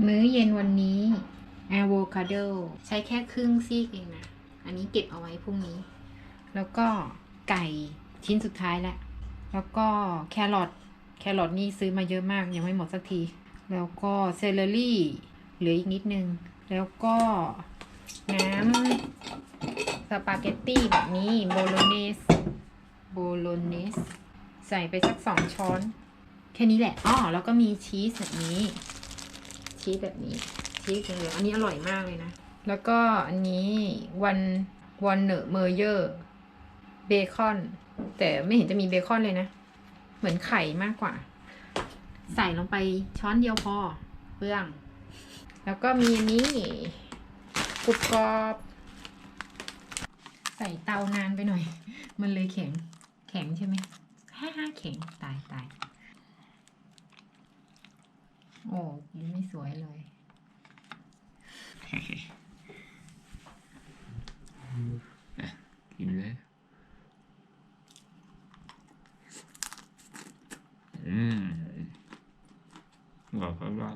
มื้อเย็นวันนี้อะโวคาโดใช้แค่ครึ่งซีกเองนะ อันนี้เก็บเอาไว้พรุ่งนี้ แล้วก็ไก่ชิ้นสุดท้ายแล้ว แล้วก็แครอท แครอทนี่ซื้อมาเยอะมากยังไม่หมดสักที แล้วก็เซเลอรี่เหลืออีกนิดนึง แล้วก็น้ำสปาเกตตี้แบบนี้โบโลเนส โบโลเนส ใส่ไปสักสองช้อน แค่นี้แหละ อ้อ แล้วก็มีชีสแบบนี้ ชีสแบบนี้ ชีสเหลืองๆอันนี้อร่อยมากเลยนะ แล้วก็อันนี้วันวันเนอร์เมอร์เยอร์เบคอน แต่ไม่เห็นจะมีเบคอนเลยนะ เหมือนไข่มากกว่า ใส่ลงไปช้อนเดียวพอเปลือง แล้วก็มีอันนี้กรุบกรอบ ใส่เตานานไปหน่อย มันเลยแข็ง แข็งใช่ไหมฮ่าฮ่าแข็ง ตายตาย โอ้ยิ้มไม่สวยเลย กินเลย อืมบอกเขาว่า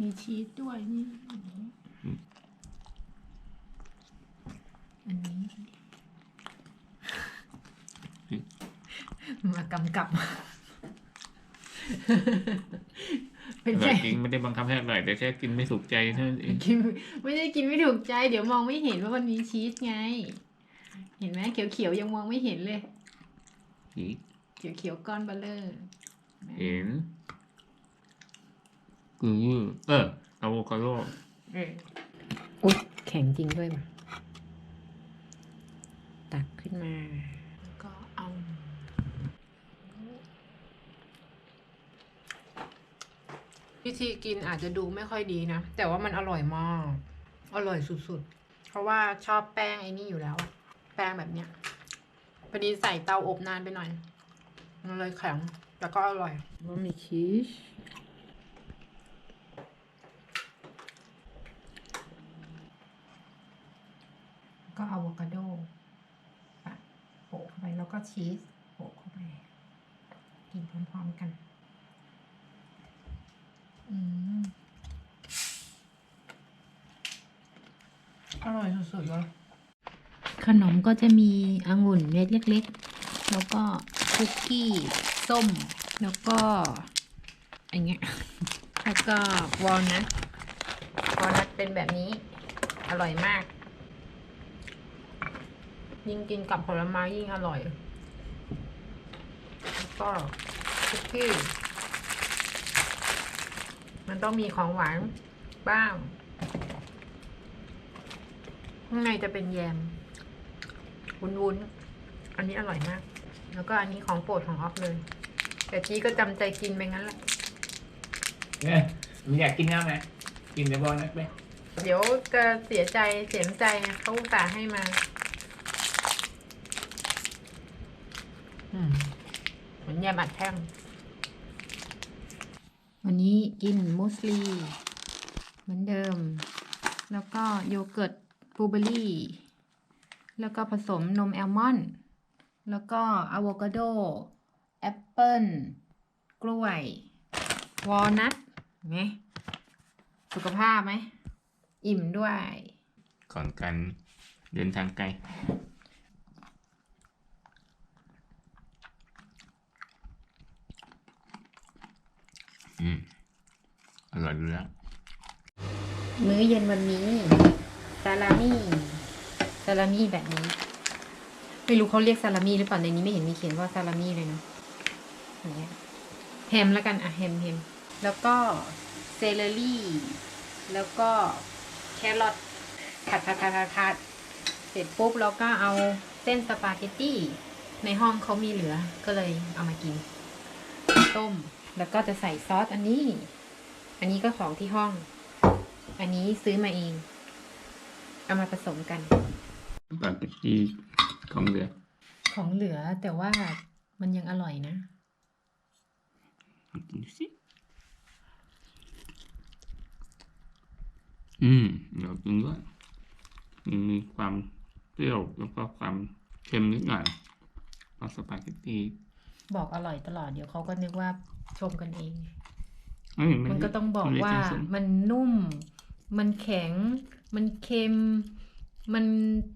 มีชีสด้วยนี่ อันนี้ มากำกับ เป็นอไงร่อยจริงไม่ได้บังคับให้อร่อยแต่แค่กินไม่สุกใจเท่านั้นเองกินไม่ได้กินไม่ถูกใจ เดี๋ยวมองไม่เห็นว่ามันมีชีสไง เห็นไหมเขียวๆยังมองไม่เห็นเลยอีกเขียวๆก้อนเบลเลอร์เห็นคือเอออะโวคาโดเอออุ๊ยแข็งจริงด้วยว่ะตักขึ้นมา แล้วก็เอา วิธีกินอาจจะดูไม่ค่อยดีนะ แต่ว่ามันอร่อยมาก อร่อยสุดๆ เพราะว่าชอบแป้งไอ้นี่อยู่แล้ว แป้งแบบเนี้ยพอดีใส่เตาอบนานไปหน่อย มันเลยแข็งแต่ก็อร่อยว่ามีชีสก็อะโวคาโดปะโปะเข้าไปแล้วก็ชีสโปะเข้าไป กินพร้อมๆกัน อร่อยสุดๆเลยขนมก็จะมีองุ่นเม็ดเล็กๆ แล้วก็คุกกี้ ส้ม แล้วก็อันเงี้ย แล้วก็วอลนัทวอลนัทเป็นแบบนี้ อร่อยมาก ยิ่งกินกับผลไม้ยิ่งอร่อย แล้วก็คุกกี้ มันต้องมีของหวานบ้างข้างในจะเป็นแยม วุ้นๆอันนี้อร่อยมาก แล้วก็อันนี้ของโปรดของออฟเลย แต่จี้ก็จำใจกินไปงั้นแหละ เนี่ยมึงอยากกินน้ำไหมกินเดี๋ยวบอลนักไหมเดี๋ยวจะเสียใจเสียน้ำใจไงเขาอุตส่าห์ให้มาอืมเหมือนแยมอัดแท่ง วันนี้กินมูสลี เหมือนเดิม แล้วก็โยเกิร์ตบลูเบอรี่ แล้วก็ผสมนมแอลมอนด์ แล้วก็อะโวคาโด แอปเปิ้ล กล้วย วอลนัทไหมสุขภาพไหม อิ่มด้วย ก่อนการเดินทางไกล อืมอร่อยอยู่แล้วมื้อเย็นวันนี้ซาลามี่ซาลามี่แบบนี้ ไม่รู้เขาเรียกซาลามี่หรือเปล่าในนี้ไม่เห็นมีเขียนว่าซาลามี่เลยเนาะอย่างเงี้ยแฮมแล้วกันอะแฮมแฮมแล้วก็เซเลอรี่ แล้วก็แครอทผัดผัดผัดผัดผัดเสร็จปุ๊บเราก็เอาเส้นสปาเกตตี้ ในห้องเขามีเหลือก็เลยเอามากิน ต้ม แล้วก็จะใส่ซอสอันนี้ อันนี้ก็ของที่ห้อง อันนี้ซื้อมาเอง เอามาผสมกันปาเกตตี้ของเหลือ ของเหลือแต่ว่ามันยังอร่อยนะกินดูสิอืมเดี๋ยวกินด้วยมันมีความเปรี้ยวแล้วก็ความเค็มนิดหน่อยเพราะสปาเกตตี้ บอกอร่อยตลอดเดี๋ยวเขาก็นึกว่าชมกันเองเอ้ยมันก็ต้องบอกนเล็ว่าจังส้มมันนุ่ม มันแข็ง มันเค็ม มัน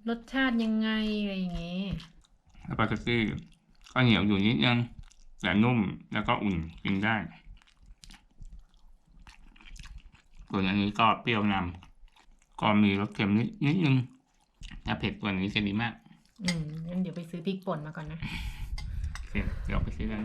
รสชาติยังไงอะไรอย่างเงี้ยสปาเกตตี้ก็เหนียวอยู่นิดนึงแต่นุ่มแล้วก็อุ่นกินได้ส่วนอันนี้ก็เปรี้ยวนำก็มีรสเค็มนิดนิดนึงถ้าเผ็ดกว่านี้จะดีมาก อืมงั้นเดี๋ยวไปซื้อพริกป่นมาก่อนนะ เคเดี๋ยวไปซื้อกัน